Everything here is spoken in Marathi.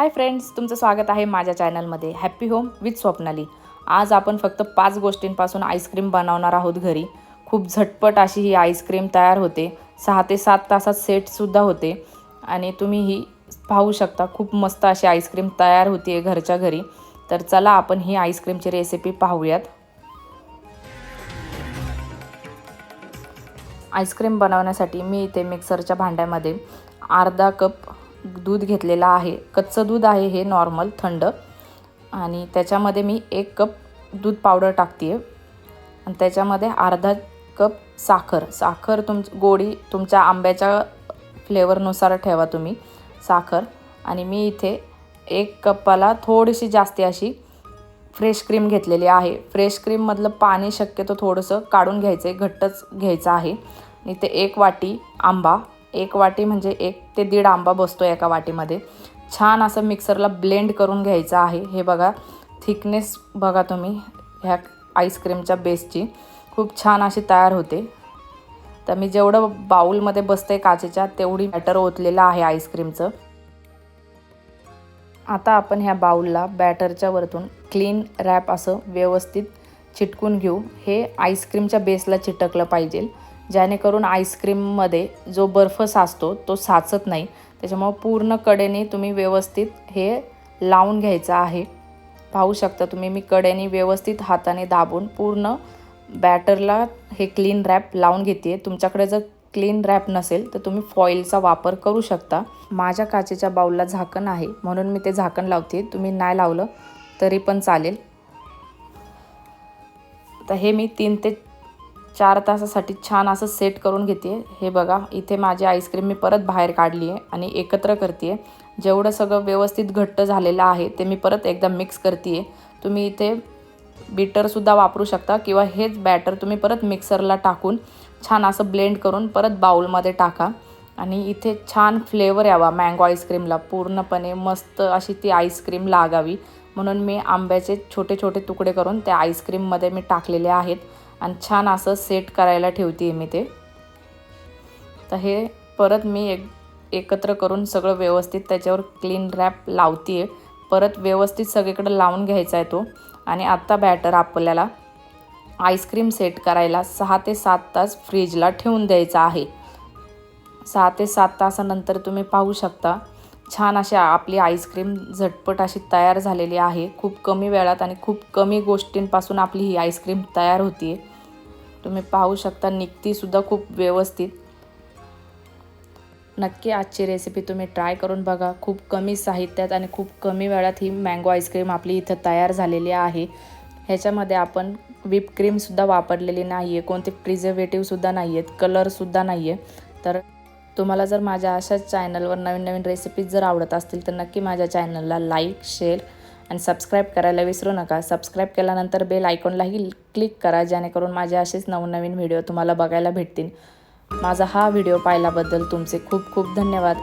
हाय फ्रेंड्स तुमचं स्वागत आहे माझ्या चॅनलमध्ये. Happy home with Swapnali. आज आपण फक्त पाच गोष्टींपासून आईस्क्रीम बनवणार आहोत घरी. खूप झटपट अशी ही आईस्क्रीम तयार होते. सहा ते सात तासात सेटसुद्धा होते. आणि तुम्ही ही पाहू शकता खूप मस्त अशी आईस्क्रीम तयार होती आहे घरच्या घरी. तर चला आपण ही आईस्क्रीमची रेसिपी पाहूयात. आईस्क्रीम बनवण्यासाठी मी इथे मिक्सरच्या भांड्यामध्ये अर्धा कप दूध घेतलेलं आहे. कच्चं दूध आहे हे नॉर्मल थंड. आणि त्याच्यामध्ये मी एक कप दूध पावडर टाकते आहे आणि त्याच्यामध्ये अर्धा कप साखर. साखर तुम गोडी तुमच्या आंब्याच्या फ्लेवरनुसार ठेवा तुम्ही साखर. आणि मी इथे एक कपाला थोडीशी जास्ती अशी फ्रेश क्रीम घेतलेली आहे. फ्रेश क्रीममधलं पाणी शक्यतो थोडंसं काढून घ्यायचं आहे घट्टच घ्यायचं आहे. आणि ते एक वाटी आंबा एक वाटी म्हणजे एक ते दीड आंबा बसतो एका वाटीमध्ये. छान असं मिक्सरला ब्लेंड करून घ्यायचं आहे. हे बघा थिकनेस बघा तुम्ही ह्या आईस्क्रीमच्या बेसची. खूप छान अशी तयार होते. तर मी जेवढं बाऊलमध्ये बसते काचेच्या तेवढी बॅटर ओतलेलं आहे आईस्क्रीमचं. आता आपण ह्या बाऊलला बॅटरच्या वरतून क्लीन रॅप असं व्यवस्थित चिटकून घेऊ. हे आईस्क्रीमच्या बेसला चिटकलं पाहिजे. जेणेकरून आईस्क्रीममध्ये जो बर्फ साचतो तो साचत नाही. त्याच्यामुळं पूर्ण कडेने तुम्ही व्यवस्थित हे लावून घ्यायचं आहे. पाहू शकता तुम्ही मी कडेने व्यवस्थित हाताने दाबून पूर्ण बॅटरला हे क्लीन रॅप लावून घेते तुमच्याकडे जर क्लीन रॅप नसेल तर तुम्ही फॉईलचा वापर करू शकता. माझ्या काचेच्या बाऊलला झाकण आहे म्हणून मी ते झाकण लावते तुम्ही नाही लावलं तरी पण चालेल. तर हे मी तीन ते चार तासासाठी छान असं सेट करून घेते हे बघा इथे माझी आईस्क्रीम मी परत बाहेर काढली आहे आणि एकत्र करते आहे जेवढं सगळं व्यवस्थित घट्ट झालेलं आहे ते मी परत एकदा मिक्स करते आहे तुम्ही इथे बीटरसुद्धा वापरू शकता किंवा हेच बॅटर तुम्ही परत मिक्सरला टाकून छान असं ब्लेंड करून परत बाऊलमध्ये टाका. आणि इथे छान फ्लेवर यावा मँगो आईस्क्रीमला. पूर्णपणे मस्त अशी ती आईस्क्रीम लागावी. म्हणून मी आंब्याचे छोटे छोटे तुकडे करून त्या आईस्क्रीममध्ये मी टाकलेले आहेत. आणि छान असं सेट करायला ठेवते आहे मी ते. तर हे परत मी एक एकत्र करून सगळं व्यवस्थित त्याच्यावर क्लीन रॅप लावते आहे परत व्यवस्थित सगळीकडे लावून घ्यायचा आहे तो. आणि आत्ता बॅटर आपल्याला आईस्क्रीम सेट करायला सहा ते सात तास फ्रीजला ठेवून द्यायचा आहे. सहा ते सात तासानंतर तुम्ही पाहू शकता छान अशी आपली आईस्क्रीम झटपट अशी तयार झालेली आहे. खूप कमी वेळात आणि खूप कमी गोष्टींपासून आपली ही आईस्क्रीम तयार होती आहे तुम्ही पाहू शकता निघतीसुद्धा खूप व्यवस्थित. नक्की आजची रेसिपी तुम्ही ट्राय करून बघा. खूप कमी साहित्यात आणि खूप कमी वेळात ही मँगो आईस्क्रीम आपली इथं तयार झालेली आहे. ह्याच्यामध्ये आपण व्हिप क्रीमसुद्धा वापरलेली नाही आहे कोणते प्रिझर्वेटिव्हसुद्धा नाही आहेत कलरसुद्धा नाही आहे तर तुम्हाला जर माझ्या अशाच चॅनलवर नवीन नवीन रेसिपीज जर आवडत असतील तर नक्की माझ्या चॅनलला लाईक शेअर आणि सबस्क्राईब करायला विसरू नका. सबस्क्राईब केल्यानंतर बेल आयकॉनलाही क्लिक करा जेणेकरून माझे असेच नवनवीन व्हिडिओ तुम्हाला बघायला भेटतील. माझा हा व्हिडिओ पाहिल्याबद्दल तुमचे खूप खूप धन्यवाद.